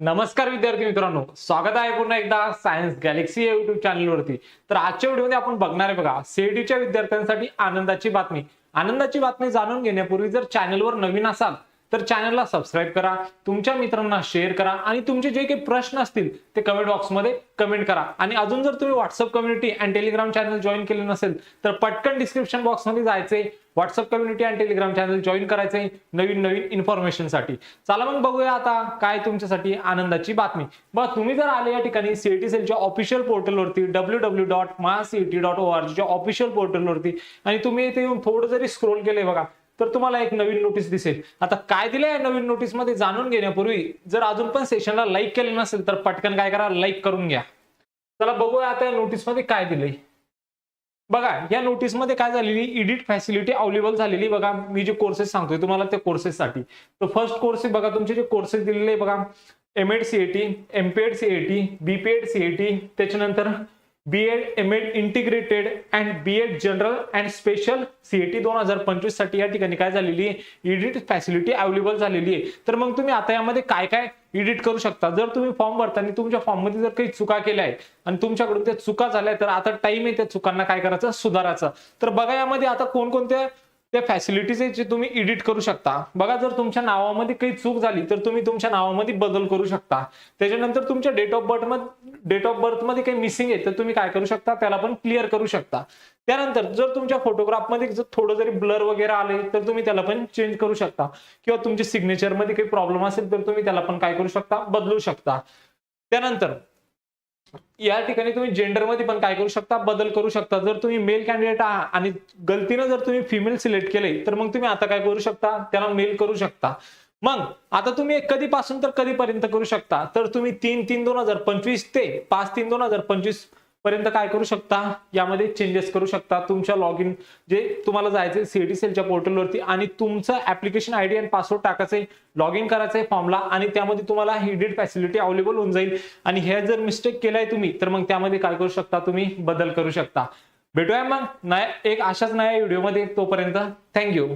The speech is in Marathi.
नमस्कार विद्यार्थी मित्रांनो. स्वागत आहे पुन्हा एकदा सायन्स गॅलेक्सी या युट्यूब चॅनलवरती तर आजच्या व्हिडिओमध्ये आपण बघणार आहे बघा सीईटीच्या विद्यार्थ्यांसाठी आनंदाची बातमी. आनंदाची बातमी जाणून घेण्यापूर्वी जर चॅनलवर नवीन असाल तर चॅनलला सबस्क्राईब करा तुमच्या मित्रांना शेअर करा आणि तुमचे जे काही प्रश्न असतील ते कमेंट बॉक्समध्ये कमेंट करा. आणि अजून जर तुम्ही व्हॉट्सअप कम्युनिटी आणि टेलिग्राम चॅनल जॉईन केले नसेल तर पटकन डिस्क्रिप्शन बॉक्समध्ये जायचे व्हॉट्सअप कम्युनिटी आणि टेलिग्राम चॅनल जॉईन करायचे नवीन नवीन इन्फॉर्मेशनसाठी चला मग बघूया आता काय तुमच्यासाठी आनंदाची बातमी. बघा तुम्ही जर आले या ठिकाणी सीईटी सेलच्या ऑफिशियल पोर्टलवरती W W dot Maha CET dot O R official पोर्टलवरती आणि तुम्ही इथे येऊन थोडं जरी स्क्रोल केले बघा तर तुम्हाला एक नवीन नोटीस दिसेल. आता काय दिलंय या नवीन नोटीसमध्ये? जाणून घेण्यापूर्वी जर अजून पण सेशनला लाईक केलं नसेल तर पटकन काय करा लाईक करून घ्या. चला बघूया आता या नोटीसमध्ये काय दिलंय. बघा या नोटीसमध्ये काय झालेली? इडिट फॅसिलिटी अवेलेबल झालेली बघा. मी जे कोर्सेस सांगतोय तुम्हाला त्या कोर्सेससाठी तर फर्स्ट कोर्स बघा तुमचे जे कोर्सेस दिलेले बघा. M Ed CET MPEd CET BPEd CET त्याच्यानंतर B Ed M Ed integrated and B Ed general and special CET दोन हजार पंचवीससाठी या ठिकाणी काय झालेली आहे? एडिट फॅसिलिटी अवेलेबल झालेली आहे. तर मग तुम्ही आता यामध्ये काय काय एडिट करू शकता? जर तुम्ही फॉर्म भरताना तुमच्या फॉर्ममध्ये जर काही चुका केल्या आहेत आणि तुमच्याकडून त्या चुका झाल्या तर आता टाइम आहे त्या चुकांना काय करायचं? सुधारायचं. तर बघा यामध्ये आता कोणकोणत्या त्या फॅसिलिटीज आहेत जे तुम्ही एडिट करू शकता? बघा जर तुमच्या नावामध्ये काही चूक झाली तर तुम्ही तुमच्या नावामध्ये बदल करू शकता. त्याच्यानंतर तुमच्या डेट ऑफ बर्थमध्ये डेट ऑफ बर्थमध्ये काही मिसिंग आहे तर तुम्ही काय करू शकता? त्याला पण क्लिअर करू शकता. त्यानंतर जर तुमच्या फोटोग्राफमध्ये जर थोडं जरी ब्लर वगैरे आले तर तुम्ही त्याला पण चेंज करू शकता. किंवा तुमच्या सिग्नेचरमध्ये काही प्रॉब्लेम असेल तर तुम्ही त्याला पण काय करू शकता? बदलू शकता. त्यानंतर या ठिकाणी तुम्ही जेंडरमध्ये पण काय करू शकता? बदल करू शकता. जर तुम्ही मेल कॅन्डिडेट आहात आणि गलतीनं जर तुम्ही फिमेल सिलेक्ट केले तर मग तुम्ही आता काय करू शकता? त्याला मेल करू शकता. मग आता तुम्ही कधीपासून तर कधीपर्यंत करू शकता? तर तुम्ही तीन तीन दोन हजार पंचवीस ते पाच तीन दोन हजार पंचवीसपर्यंत काय करू शकता? यामध्ये चेंजेस करू शकता. तुमच्या लॉग इन जे तुम्हाला जायचं सीएटी सेलच्या पोर्टलवरती आणि तुमचं ऍप्लिकेशन आयडी आणि पासवर्ड टाकायचंय लॉग इन करायचंय फॉर्मला आणि त्यामध्ये तुम्हाला हिडेड फॅसिलिटी अवेलेबल होऊन जाईल. आणि हे जर मिस्टेक केलाय तुम्ही तर मग त्यामध्ये काय करू शकता? तुम्ही बदल करू शकता. भेटूया मग. नाही एक अशाच नया व्हिडिओमध्ये तोपर्यंत. थँक्यू